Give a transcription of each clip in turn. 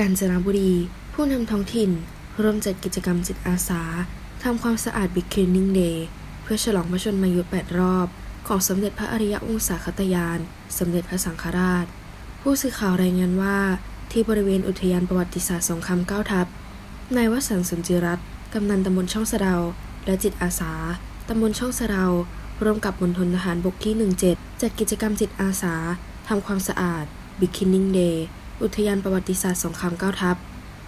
กาญจนบุรี ผู้นำท้องถิ่น ร่วมจัดกิจกรรมจิตอาสาทำความสะอาดบิ๊กคลีนนิ่งเดย์เพื่อฉลองพระชนมายุ8รอบ ของสมเด็จพระอริยวงศาคตยาน สมเด็จพระสังฆราช ผู้สื่อข่าวรายงานว่า ที่บริเวณอุทยานประวัติศาสตร์สงครามเก้าทัพนายวสันต์สุนจิรัตน์กำนันตำบลช่องสะเดา และจิตอาสาตำบลช่องสะเดาร่วมกับมณฑลทหารบกที่ 17 จัดกิจกรรมจิตอาสาทำความสะอาด Beginning Day อุทยานประวัติศาสตร์สงครามเก้าทัพ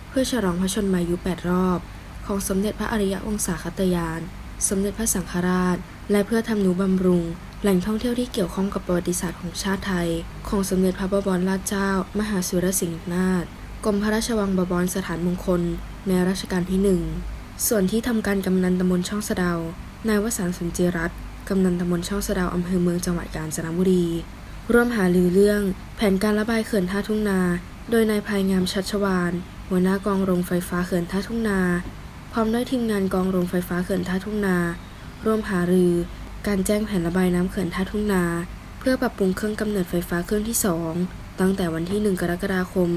เพื่อฉลองพระชนมายุ 8 รอบ ของสมเด็จพระอริยวงศาคตยาน สมเด็จพระสังฆราช และเพื่อทำนุบำรุง แหล่งท่องเที่ยวที่เกี่ยวข้องกับประวัติศาสตร์ของชาติไทย ของสมเด็จพระบวรราชเจ้า มหาสุรสิงห์นาถกรมพระราชวังบวรสถานมงคล ในรัชกาลที่หนึ่งส่วนที่ทำการกำนันตำบลช่องสะเดานายวสันต์สุนจิรัตน์กำนันตำบลช่องสะเดาอำเภอเมืองจังหวัดกาญจนบุรี ร่วมหาลือเรื่อง แผนการระบายเขื่อนท่าทุ่งนา โดยนายภายงามชัชวานหัวหน้ากองโรงไฟฟ้าเขื่อนท่าทุ่งนา พร้อมด้วยทีมงานกองโรงไฟฟ้าเขื่อนท่าทุ่งนา ร่วมหารือ การแจ้งแผนระบายน้ำเขื่อนท่าทุ่งนา เพื่อปรับปรุงเครื่องกำเนิดไฟฟ้าเครื่องที่ 2 ตั้งแต่วันที่ 1 กรกฎาคม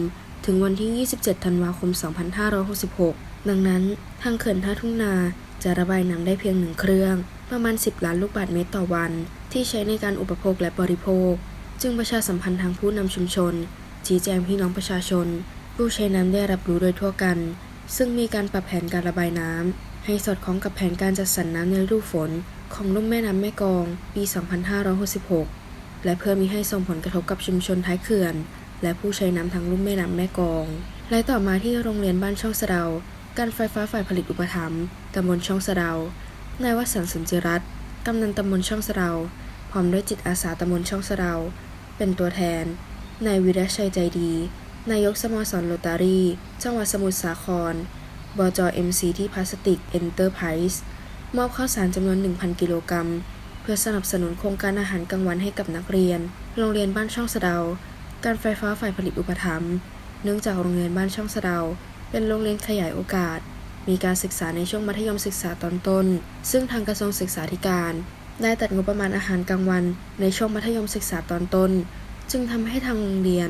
ถึงวันที่ 27 ธันวาคม 2566 ดังนั้นทางเขื่อนท่าทุ่งนาจะระบายน้ำได้เพียงหนึ่งเครื่อง ประมาณ 10 ล้านลูกบาศก์เมตรต่อวัน ที่ใช้ในการอุปโภคและบริโภค จึงประชาสัมพันธ์ทางผู้นำชุมชน ชี้แจงพี่น้องประชาชน ผู้ใช้น้ำได้รับรู้โดยทั่วกัน ซึ่งมีการปรับแผนการระบายน้ำให้สอดคล้องกับแผนการจัดสรรน้ำในฤดูฝน ของลุ่มแม่น้ำแม่กอง ปี 2566 และเพื่อมีให้ส่งผลกระทบกับชุมชนท้ายเขื่อน และผู้ใช้น้ำทางลุ่มแม่น้ำแม่กอง และต่อมาที่โรงเรียนบ้านช่องสะเดา การไฟฟ้าฝ่ายผลิตอุปถัมภ์ตำบลช่องสะเดานายวสันต์สุนจิรัตน์กำนันตำบลช่องสะเดาพร้อมด้วยจิตอาสาตำบลช่องสะเดา เป็นตัวแทน นายวิรชัยใจดี นายกสโมสรโรตารี่จังหวัดสมุทรสาคร บจเอ็มซีที่พลาสติกเอ็นเตอร์ไพรส์มอบข้าวสารจำนวน 1,000 กิโลกรัม เพื่อสนับสนุนโครงการอาหารกลางวันให้กับนักเรียน โรงเรียนบ้านช่องสะเดา การไฟฟ้าฝ่ายผลิตอุปถัมภ์ เนื่องจากโรงเรียนบ้านช่องสะเดา เป็นโรงเรียนขยายโอกาส มีการศึกษาในช่วงมัธยมศึกษาตอนต้น ซึ่งทางกระทรวงศึกษาธิการ ได้ตัดงบประมาณอาหารกลางวันในช่วงมัธยมศึกษาตอนต้น จึงทำให้ทางโรงเรียน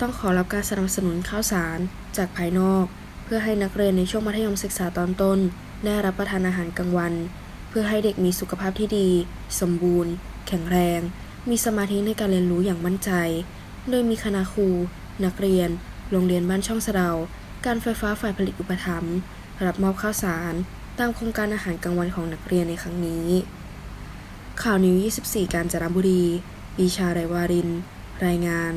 ต้องขอรับการสนับสนุนข้าวสารจากภายนอก เพื่อให้นักเรียนในช่วงมัธยมศึกษาตอนต้น ได้รับประทานอาหารกลางวัน เพื่อให้เด็กมีสุขภาพที่ดี สมบูรณ์ แข็งแรง มีสมาธิในการเรียนรู้อย่างมั่นใจ โดยมีคณะครู นักเรียน โรงเรียนบ้านช่องสะเดา การไฟฟ้าฝ่ายผลิตอุปถัมภ์รับมอบข้าวสาร ตามโครงการอาหารกลางวันของนักเรียนในครั้งนี้ ข่าวนิว 24 การจนบุรี ปีชาไรวาริน รายงาน